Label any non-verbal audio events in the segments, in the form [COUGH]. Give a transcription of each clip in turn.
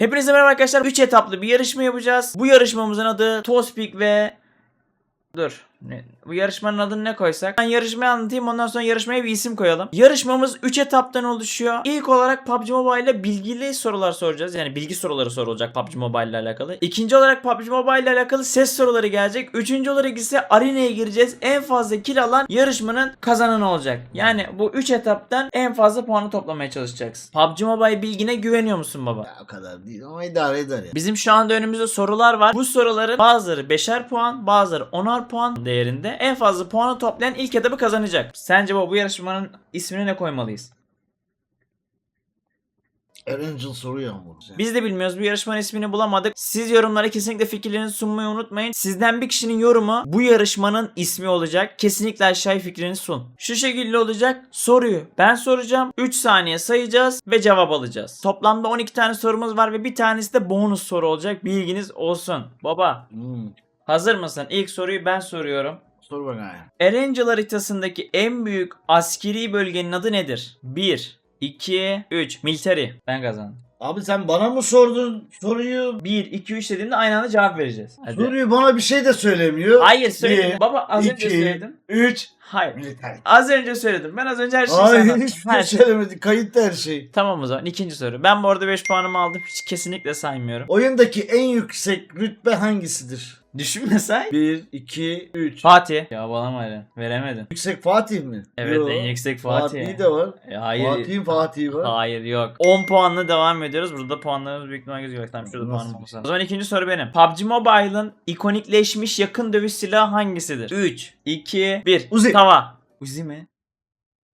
Hepinize merhaba arkadaşlar. 3 etaplı bir yarışma yapacağız. Bu yarışmamızın adı Tospik ve... Dur. Ne? Bu yarışmanın adını ne koysak? Ben yarışmayı anlatayım ondan sonra yarışmaya bir isim koyalım. Yarışmamız 3 etaptan oluşuyor. İlk olarak PUBG Mobile ile bilgili sorular soracağız. Yani bilgi soruları sorulacak PUBG Mobile ile alakalı. İkinci olarak PUBG Mobile ile alakalı ses soruları gelecek. Üçüncü olarak ise arenaya gireceğiz. En fazla kill alan yarışmanın kazananı olacak. Yani bu 3 etaptan en fazla puanı toplamaya çalışacaksın. PUBG Mobile bilgine güveniyor musun baba? Ya o kadar değil ama idare eder ya. Bizim şu anda önümüzde sorular var. Bu soruların bazıları 5'er puan, bazıları 10'ar puan değerinde. En fazla puanı toplayan ilk etabı kazanacak. Sence bu, bu yarışmanın ismini ne koymalıyız? Erangel soruyor mu? Biz de bilmiyoruz. Bu yarışmanın ismini bulamadık. Siz yorumlara kesinlikle fikirlerinizi sunmayı unutmayın. Sizden bir kişinin yorumu bu yarışmanın ismi olacak. Kesinlikle aşağıya fikrini sun. Şu şekilde olacak. Soruyu ben soracağım. 3 saniye sayacağız ve cevap alacağız. Toplamda 12 tane sorumuz var ve bir tanesi de bonus soru olacak. Bilginiz olsun. Baba Hmm. Hazır mısın? İlk soruyu ben soruyorum. Sor bana ya. Erangel haritasındaki en büyük askeri bölgenin adı nedir? 1, 2, 3. Military. Ben kazandım. Abi sen bana mı sordun soruyu? 1, 2, 3 dediğimde aynı anda cevap vereceğiz. Hadi. Soruyu bana bir şey de söylemiyor. Hayır söyledim. Bir, Baba az önce iki, söyledim. 3. Hayır. Militer. Az önce söyledim. Ben az önce her şeyi Hayır sana- hiçbir Her şey şey. söylemedi. Kayıtta her şey. Tamam o zaman ikinci soru. Ben bu arada 5 puanımı aldım. Hiç kesinlikle saymıyorum. Oyundaki en yüksek rütbe hangisidir? Düşünme say. 1, 2, 3. Fatih. Ya bana öyle. Veremedin. Yüksek Fatih mi? Evet Yo. en yüksek Fatih. Fatih de var. E, hayır. Fatih'in Fatih'i var. Hayır yok. 10 puanla devam ediyoruz. Burada puanlarımız büyük ihtimalle gözüküyor. Tamam şurada Nasıl puanım olsa. şey? O zaman ikinci soru benim. PUBG Mobile'ın ikonikleşmiş yakın dövüş silahı hangisidir? 3, 2, 1. Uzi. Tava. Uzi mi?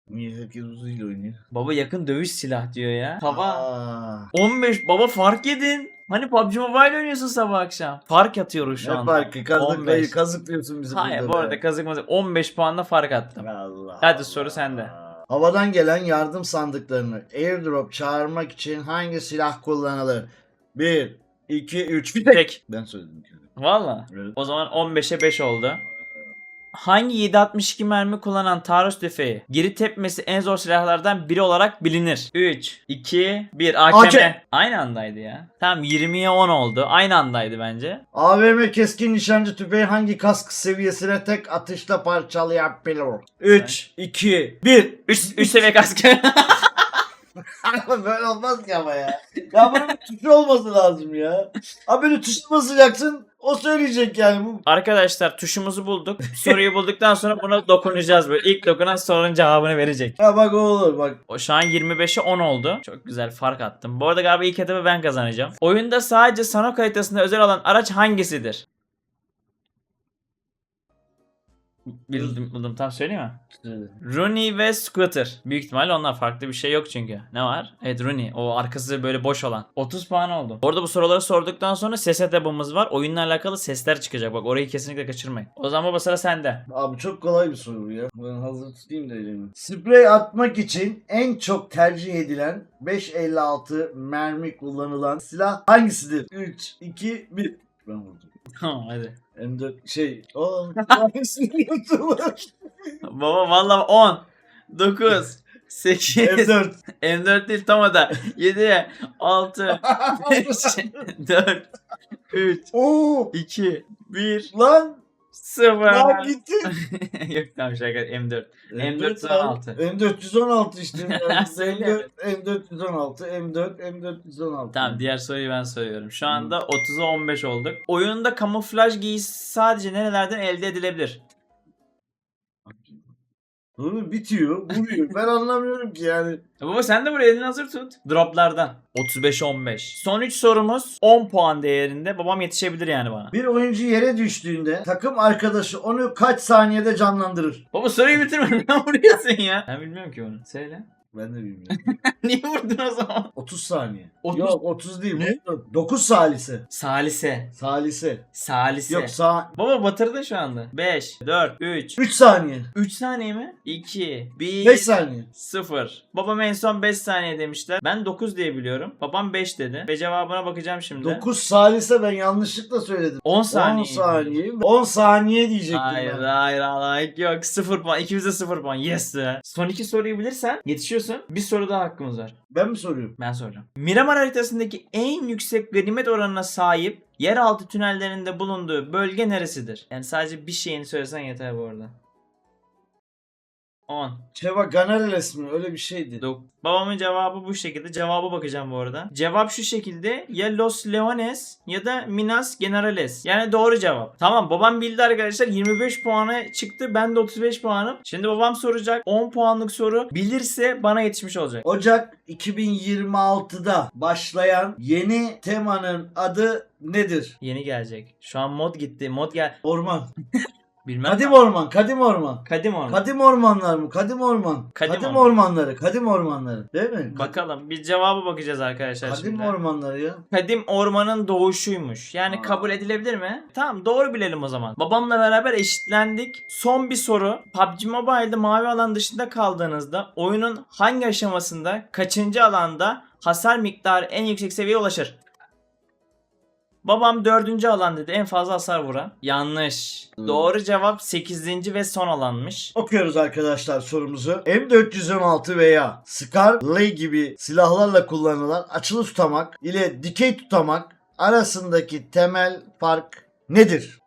Niye herkes uzayla oynuyor? Baba yakın dövüş silah diyor ya. Tava. Aa. 15 baba fark yedin. Hani PUBG Mobile oynuyorsun sabah akşam. Fark atıyoruz şu Ne anda. farkı? Kazık 15. dayı kazıklıyorsun bizi Hayır bu arada kazık mazık 15 puanla fark attım. Allah Hadi Allah. soru sende. Havadan gelen yardım sandıklarını airdrop çağırmak için hangi silah kullanılır? 1, 2, 3. Tek. Ben söyledim. bir. Valla. Evet. O zaman 15'e 5 oldu. Hangi 7.62 mermi kullanan taarruz tüfeği geri tepmesi en zor silahlardan biri olarak bilinir? 3, 2, 1 AKM. AK. Aynı andaydı ya. Tamam 20'ye 10 oldu. Aynı andaydı bence. AVM keskin nişancı tüfeği hangi kask seviyesine tek atışla parçalayabilir? 3, 2, 1. 3 3 seviye kask. [LAUGHS] böyle olmaz ki ama ya. Ya bunun tuşu olması lazım ya. Abi böyle tuşu basacaksın o söyleyecek yani. Bu Arkadaşlar tuşumuzu bulduk. Soruyu bulduktan sonra buna dokunacağız böyle. İlk dokunan sorunun cevabını verecek. Ha bak o olur bak. O şu an 25'e 10 oldu. Çok güzel fark attım. Bu arada galiba ilk etabı ben kazanacağım. Oyunda sadece Sanok haritasında özel olan araç hangisidir? Bildim, buldum. Tam söyleyeyim mi? Rooney ve Scooter. Büyük ihtimalle onlar farklı bir şey yok çünkü. Ne var? Evet Rooney. O arkası böyle boş olan. 30 puan oldu. Orada bu soruları sorduktan sonra ses etabımız var. Oyunla alakalı sesler çıkacak. Bak orayı kesinlikle kaçırmayın. O zaman baba sıra sende. Abi çok kolay bir soru ya. Ben hazır tutayım da elimi. Sprey atmak için en çok tercih edilen 556 mermi kullanılan silah hangisidir? 3, 2, 1. Ben vurdum. Tamam hadi. M4 şey. [LAUGHS] Yuttum? Baba valla 10, 9, 8, M4. M4 değil tam o da. 7, 6, 5, 4, 3, Oo, 2, 1, lan 0. lan gitti. Yok tamam şaka M4. M4 M416. M416 işte. Ben söyleyeyim. M4, M416, M4, M416. Tamam diğer soruyu ben soruyorum. Şu anda 30'a 15 olduk. Oyunda kamuflaj giysisi sadece nerelerden elde edilebilir? Bunu bitiyor, vuruyor. Ben anlamıyorum ki yani. Ya Baba sen de buraya elini hazır tut. Droplardan. 35'e 15. Son 3 sorumuz 10 puan değerinde. Babam yetişebilir yani bana. Bir oyuncu yere düştüğünde takım arkadaşı onu kaç saniyede canlandırır? Baba soruyu bitirme. [LAUGHS] Ne vuruyorsun ya? Ben bilmiyorum ki onu. Söyle. Ben de bilmiyorum. [LAUGHS] Niye vurdun o zaman? 30 saniye. 30 Yok 30 değil. Ne? 9 salise. Salise. Salise. Salise. Yok sa Baba batırdın şu anda. 5, 4, 3. 3 saniye. 3 saniye mi? 2, 1, 5 saniye. 0. Babam en son 5 saniye demişler. Ben 9 diye biliyorum. Babam 5 dedi. Ve cevabına bakacağım şimdi. 9 salise ben yanlışlıkla söyledim. 10 10 saniye. saniye. 10 saniye diyecektim Hayır ben. hayır hayır yok 0 puan ikimiz de 0 puan yes. Son iki soruyu bilirsen yetişiyorsun Hazırsın. Bir soru daha hakkımız var. Ben mi soruyorum? Ben soracağım. Miramar haritasındaki en yüksek ganimet oranına sahip yeraltı tünellerinde bulunduğu bölge neresidir? Yani sadece bir şeyini söylesen yeter bu arada. 10. Çeva Ganareles mi? Öyle bir şeydi. Dok- Babamın cevabı bu şekilde. Cevaba bakacağım bu arada. Cevap şu şekilde. Ya Los Leones ya da Minas Generales. Yani doğru cevap. Tamam babam bildi arkadaşlar. 25 puana çıktı. Ben de 35 puanım. Şimdi babam soracak. 10 puanlık soru. Bilirse bana yetişmiş olacak. Ocak 2026'da başlayan yeni temanın adı nedir? Yeni gelecek. Şu an mod gitti. Mod gel. Orman. [LAUGHS] Bilmem. Kadim orman, kadim orman. Kadim orman. Kadim ormanlar mı? Kadim orman. Kadim Kadim, orman. ormanları, kadim ormanları. Değil mi? Bakalım. Bir cevaba bakacağız arkadaşlar Kadim şimdi. ormanları ya. Kadim ormanın doğuşuymuş. Yani Aa. kabul edilebilir mi? Tamam doğru bilelim o zaman. Babamla beraber eşitlendik. Son bir soru. PUBG Mobile'de mavi alan dışında kaldığınızda oyunun hangi aşamasında kaçıncı alanda hasar miktarı en yüksek seviyeye ulaşır? Babam dördüncü alan dedi en fazla hasar vuran. Yanlış. Hmm. Doğru cevap 8. ve son alanmış. Okuyoruz arkadaşlar sorumuzu. M416 veya Scar Lay gibi silahlarla kullanılan açılı tutamak ile dikey tutamak arasındaki temel fark nedir?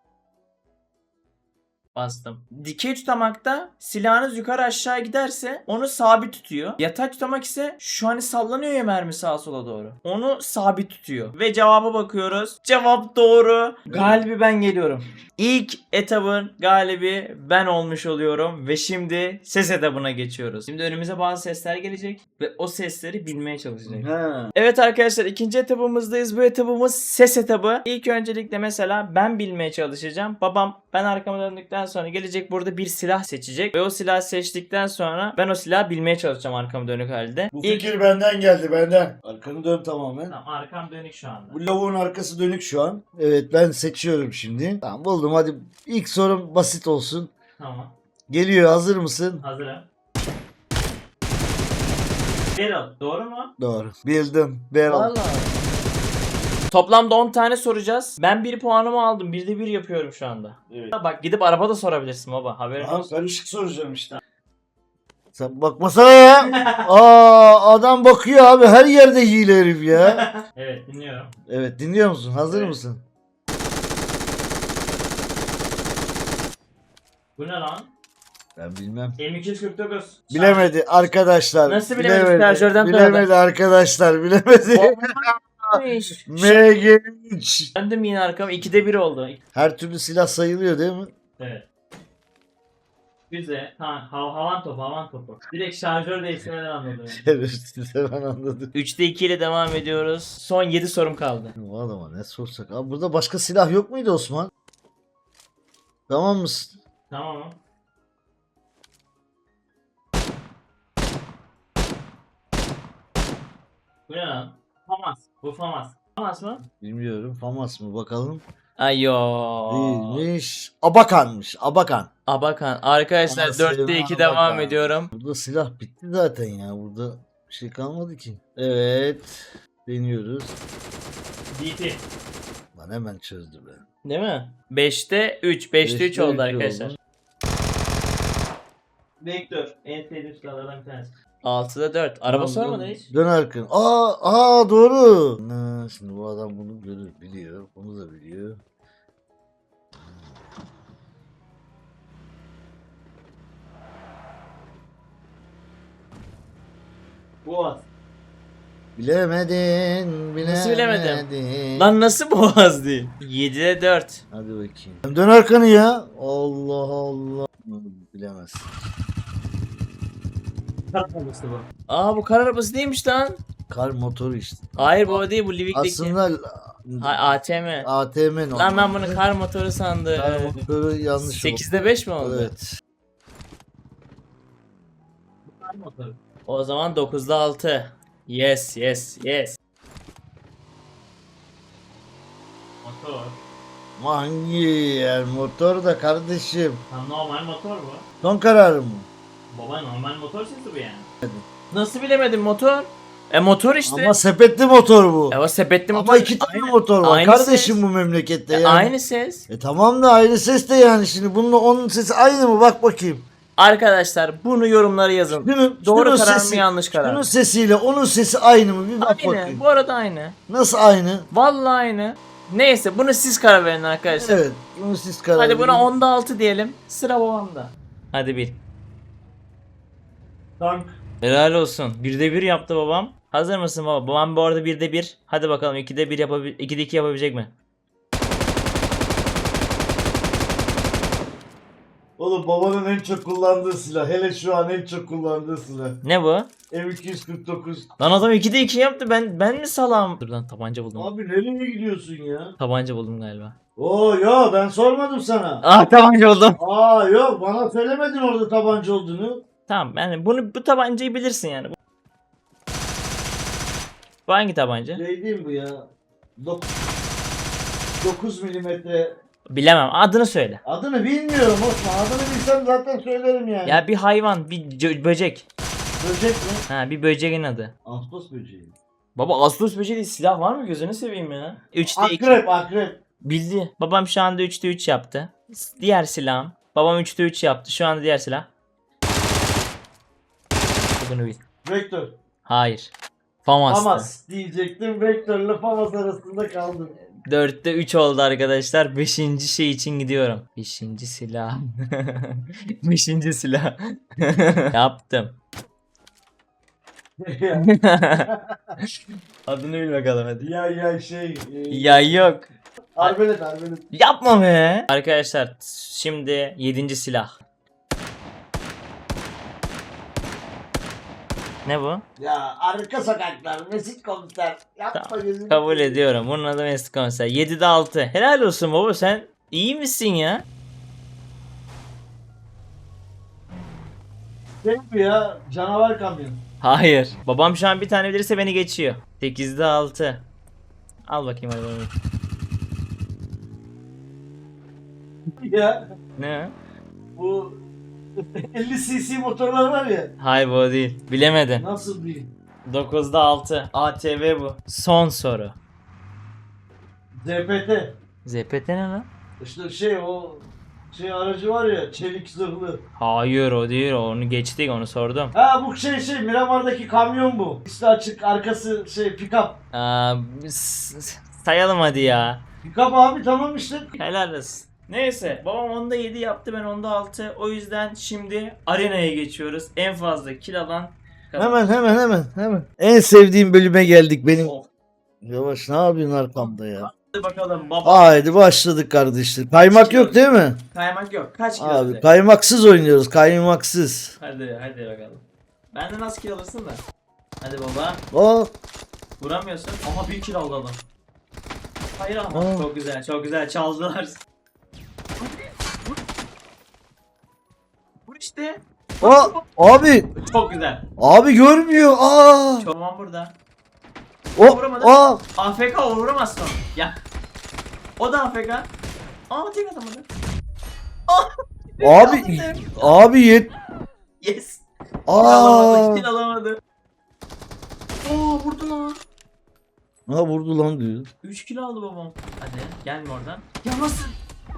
Bastım. Dikey tutamakta silahınız yukarı aşağı giderse onu sabit tutuyor. Yatay tutamak ise şu hani sallanıyor ya mermi sağa sola doğru. Onu sabit tutuyor. Ve cevaba bakıyoruz. Cevap doğru. Galibi ben geliyorum. İlk etabın galibi ben olmuş oluyorum. Ve şimdi ses etabına geçiyoruz. Şimdi önümüze bazı sesler gelecek. Ve o sesleri bilmeye çalışacağız. Ha. Evet arkadaşlar ikinci etabımızdayız. Bu etabımız ses etabı. İlk öncelikle mesela ben bilmeye çalışacağım. Babam ben arkama döndükten sonra gelecek burada bir silah seçecek. Ve o silahı seçtikten sonra ben o silahı bilmeye çalışacağım arkama dönük halde. Bu İlk... fikir benden geldi benden. Arkanı dön tamamen. Tamam arkam dönük şu anda. Bu lavuğun arkası dönük şu an. Evet ben seçiyorum şimdi. Tamam buldum hadi ilk sorum basit olsun. Tamam Geliyor hazır mısın? hazırım. Beryl doğru mu? Doğru. Bildim. Beryl. Toplamda 10 tane soracağız. Ben 1 puanımı aldım. 1'de 1 yapıyorum şu anda. Evet. Bak gidip araba da sorabilirsin baba. Haberin Tamam olsun. karışık soracağım işte. Sen bakmasana ya. [LAUGHS] Aa adam bakıyor abi her yerde hile herif ya. [LAUGHS] evet dinliyorum. Evet dinliyor musun? Hazır Evet. mısın? Bu ne lan? Ben bilmem. M249. Bilemedi arkadaşlar. Nasıl bilemedi? Şarjörden Bilemedi arkadaşlar. Bilemedi. Olmamış. MG3. Döndüm yine arkama. 2'de 1 oldu. Her türlü silah sayılıyor değil mi? Evet. Güzel. Ha, hav havan topu, havan topu. Direkt şarjör değiştirmeden anladım. [LAUGHS] Evet size ben anladım. 3'te 2 ile devam ediyoruz. Son 7 sorum kaldı. Bu adama ne sorsak. Abi burada başka silah yok muydu Osman? Tamam mısın? Tamam? Bu ne lan? Famas. Bu Famas. Famas mı? Bilmiyorum. Famas mı bakalım. Ayo. Değilmiş. Abakanmış. Abakan. Abakan. Arkadaşlar Anasını 4'te 2 Abakan. devam ediyorum. Burada silah bitti zaten ya. Burada bir şey kalmadı ki. Evet. Deniyoruz. DT. Lan hemen çözdü be. Değil mi? 5'te 3. 5'te 3 Beşte oldu üç arkadaşlar. oldu. Vektör. En sevdiğim silahlardan bir tanesi. 6'da 4. Araba Tamam, sormadı dön- hiç. Dön arkanı. Aa, aa doğru. Ne, şimdi bu adam bunu görür, biliyor. Bunu da biliyor. Boğaz. Bilemedin, bilemedin. Nasıl bilemedim? Lan nasıl boğaz değil? 7'de 4. Hadi bakayım. Dön arkanı ya. Allah Allah. Bilemezsin. Kar arabası bu. Aa bu kar arabası değilmiş lan. Kar motoru işte. Hayır bu o değil bu Livik'teki. Aslında Ay, ATM. ATM Lan ben bunu kar motoru sandım. Kar motoru yanlış oldu. 8'de 5 mi oldu? Evet. O zaman 9'da 6. Yes yes yes. Motor. Hangi yer motor da kardeşim. Tam normal motor bu. Son kararım mı? Baba normal motor sesi bu yani. Nasıl bilemedin motor? E motor işte. Ama sepetli motor bu. E o sepetli motor. Ama iki tane motor var aynı kardeşim ses. bu memlekette E, yani. aynı ses. E tamam da aynı ses de yani şimdi bununla onun sesi aynı mı bak bakayım. Arkadaşlar bunu yorumlara yazın. Şunun, Doğru şunun karar sesi, mı yanlış karar Şunun mı? sesiyle onun sesi aynı mı? Bir bak Aynı. bakayım. Bu arada aynı. Nasıl aynı? Vallahi aynı. Neyse bunu siz karar verin arkadaşlar. Evet. Bunu siz karar Hadi verin. buna onda 6 diyelim. Sıra babamda. Hadi bir. Tank. Helal olsun. Birde bir yaptı babam. Hazır mısın baba? Babam bu arada birde bir. Hadi bakalım ikide bir yapabil ikide iki yapabilecek mi? Oğlum babanın en çok kullandığı silah. Hele şu an en çok kullandığı silah. Ne bu? M249. Lan adam 2'de 2 yaptı. Ben ben mi salam? Dur lan tabanca buldum. Abi nereye gidiyorsun ya? Tabanca buldum galiba. Oo yo ben sormadım sana. Ah tabanca buldum. Aa yok bana söylemedin orada tabanca olduğunu. Tamam yani bunu bu tabancayı bilirsin yani. Bu hangi tabanca? Şey değil bu ya. 9 milimetre. Bilemem. Adını söyle. Adını bilmiyorum Osman. Adını bilsem zaten söylerim yani. Ya bir hayvan, bir böcek. Böcek mi? Ha bir böceğin adı. Ağustos böceği. Baba Ağustos böceği değil silah var mı gözünü seveyim ya. 3'te 2. Akrep akrep. Bildi. Babam şu anda 3'te 3 yaptı. Diğer silahım. Babam 3'te 3 yaptı. Şu anda diğer silah. Bunu bil. Vektör. Hayır. Famas'tı. Famas diyecektim. Vektörle Famas arasında kaldım. 4'te 3 oldu arkadaşlar. 5. şey için gidiyorum. 5. silah. [LAUGHS] 5. silah. [LAUGHS] Yaptım. ya, [LAUGHS] Adını bil bakalım hadi. ya ya şey. e, Ya yok. Arbelet arbelet. Yapma be. Arkadaşlar şimdi 7. silah. Ne bu? Ya arka sokaklar Mesut komiser. Yapma Tamam, gözünü. Kabul ediyorum. Bunun adı Mesut Komiser. 7'de 6. Helal olsun baba sen iyi misin ya? Şey bu ya canavar kamyon. Hayır. Babam şu an bir tane bilirse beni geçiyor. 8'de 6. Al bakayım bakalım. ya Ne? bu 50 cc motorlar var ya. Hayır bu o değil. Bilemedin. Nasıl değil? 9'da 6. ATV bu. Son soru. ZPT. ZPT ne lan? İşte şey o şey aracı var ya çelik zırhlı. Hayır o değil. Onu geçtik onu sordum. Ha bu şey şey Miramar'daki kamyon bu. Üstü açık arkası şey pick-up. Aa, sayalım hadi ya. Pick-up abi tamam işte. Helal olsun. Neyse babam onda 7 yaptı ben onda 6. O yüzden şimdi arenaya geçiyoruz. En fazla kill alan kazanır. Hemen hemen hemen hemen. En sevdiğim bölüme geldik benim. Oh, Yavaş ne yapıyorsun arkamda ya? Hadi bakalım baba. Haydi başladık kardeşler. Kaymak yok değil mi? Kaymak yok. Kaç kill Abi alacak? kaymaksız oynuyoruz kaymaksız. Hadi hadi bakalım. Benden az kill alırsın da. Hadi baba. O Vuramıyorsun. Ama bir kill aldı adam. Hayır ama. Aa. Çok güzel çok güzel çaldılar. İşte. o abi Çok güzel. abi görmüyor. Aa Çoban burada. o Vuramadı. aa AFK o vuramazsın. Ya. O da AFK. Aa tek atamadı. abi abi yet Yes. aa Alamadı. Kill alamadı. Oo vurdu lan. ha vurdu lan diyor. 3 kill aldı babam. Hadi gelme oradan. Ya nasıl?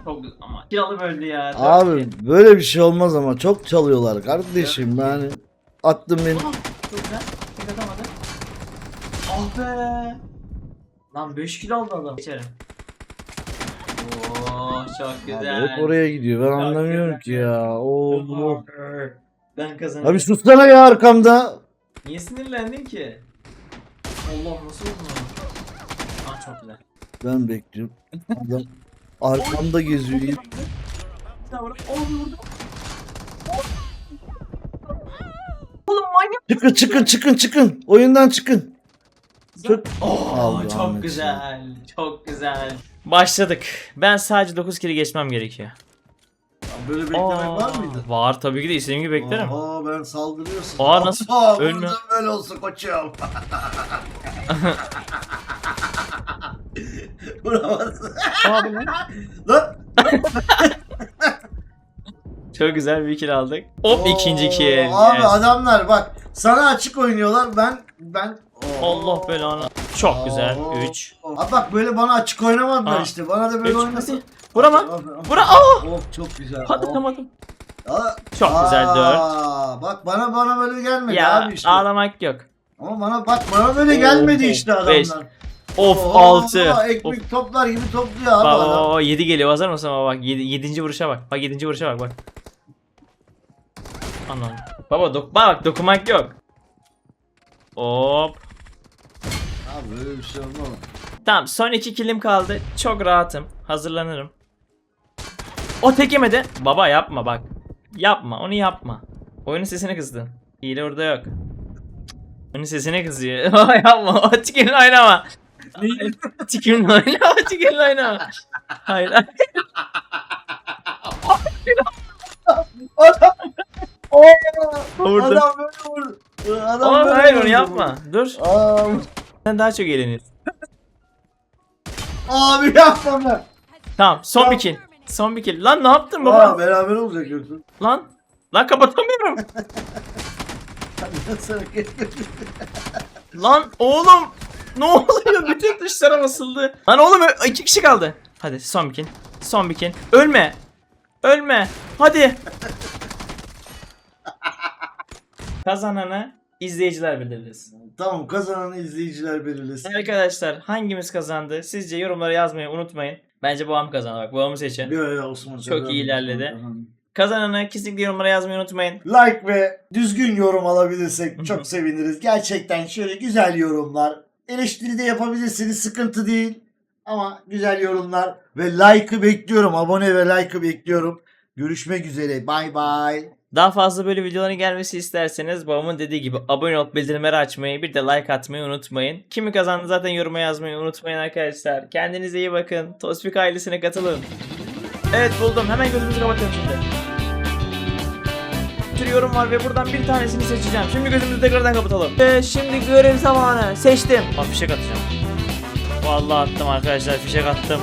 Çok güzel ama kill alıp öldü ya. Abi böyle bir şey olmaz ama çok çalıyorlar kardeşim yani. Attım beni. Çok güzel. Tek atamadı. Ah be. Lan 5 kill aldı adam. Geçelim. Oo çok Abi güzel. hep oraya gidiyor. Ben anlamıyorum ki ya. Oo, bu. Ben kazandım. Abi sussana ya arkamda. Niye sinirlendin ki? Allah nasıl oldu lan? Aa çok güzel. Ben bekliyorum. Adam arkamda geziyor. Bir daha vur. Oh vurdu. Oğlum manyak. Çıkın çıkın çıkın çıkın. Oyundan çıkın. Çok- Oh, Allah çok Ahmet güzel. Çok güzel. Başladık. Ben sadece 9 kere geçmem gerekiyor. Böyle Aa, Var tabii ki de istediğim gibi beklerim. Aa ben saldırıyorsun. Aa, nasıl? Aa, Ölme. böyle olsun koçum. [LAUGHS] [LAUGHS] Vuramazsın. Abi lan. Lan. [LAUGHS] Çok güzel bir kill aldık. Hop ikinci kill. Abi Yes. adamlar bak sana açık oynuyorlar ben ben Allah belanı. Çok güzel. Oo. 3. Abi bak böyle bana açık oynamadılar Aa. işte. Bana da böyle 3. oynasın. Hadi. Vurama. Vura. Aa! Oh çok güzel. Oh. Patlatamadım. Aa, Çok güzel dört. aa, Bak bana bana böyle gelmedi Ya abi işte. ağlamak yok. Ama bana bak bana böyle Oo, gelmedi işte adamlar. beş. Of Oo, 6. Of. Ekmek toplar gibi topluyor abi Bak adam. o 7 geliyor hazır mısın baba bak 7. 7. vuruşa bak. Bak 7. vuruşa bak bak. Aman. Baba dok bak dokunmak yok. Hop. Abi böyle bir şey olmaz. Tamam son 2 kilim kaldı. Çok rahatım. Hazırlanırım. O tek yemedi. Baba yapma bak. Yapma onu yapma. Oyunun sesini kızdın. Hile orada yok. Oyunun sesine kızıyor. [LAUGHS] yapma. O tikinle oynama. Tikinle oynama. Tikinle oynama. Hayır. Adam Oo. Adam böyle vurdu. Adam böyle hayır vurdu. onu yapma. Dur. Aa, Sen daha çok eğleniyorsun. abi yapma be. Tamam son bir kill. Son bir kill. Lan ne yaptın baba? Aa, beraber olacak yoksa. Lan. Lan kapatamıyorum. [LAUGHS] Sana Lan oğlum. Ne oluyor? Bütün tuşlara basıldı. Lan oğlum iki kişi kaldı. Hadi son bir kill. Son bir kill. Ölme. Ölme. Hadi. [LAUGHS] Kazananı izleyiciler belirlesin. Tamam kazanan izleyiciler belirlesin. Arkadaşlar hangimiz kazandı? Sizce yorumlara yazmayı unutmayın. Bence babam kazandı. Bak babamı seçin. Yo yo Osman. Çok iyi ilerledi. Kazananı kesinlikle yorumlara yazmayı unutmayın. Like ve düzgün yorum alabilirsek [LAUGHS] çok seviniriz. Gerçekten şöyle güzel yorumlar. Eleştiri de yapabilirsiniz sıkıntı değil. Ama güzel yorumlar ve like'ı bekliyorum. Abone ve like'ı bekliyorum. Görüşmek üzere. Bay bay. Daha fazla böyle videoların gelmesi isterseniz babamın dediği gibi abone olup bildirimleri açmayı bir de like atmayı unutmayın. Kimi kazandı zaten yoruma yazmayı unutmayın arkadaşlar. Kendinize iyi bakın. Tospik ailesine katılın. Evet buldum. Hemen gözümüzü kapatıyorum şimdi. Sürü yorum var ve buradan bir tanesini seçeceğim. Şimdi gözümüzü tekrardan kapatalım. Ve şimdi görev zamanı. Seçtim. Bak fişek atacağım. Vallahi attım arkadaşlar fişek attım.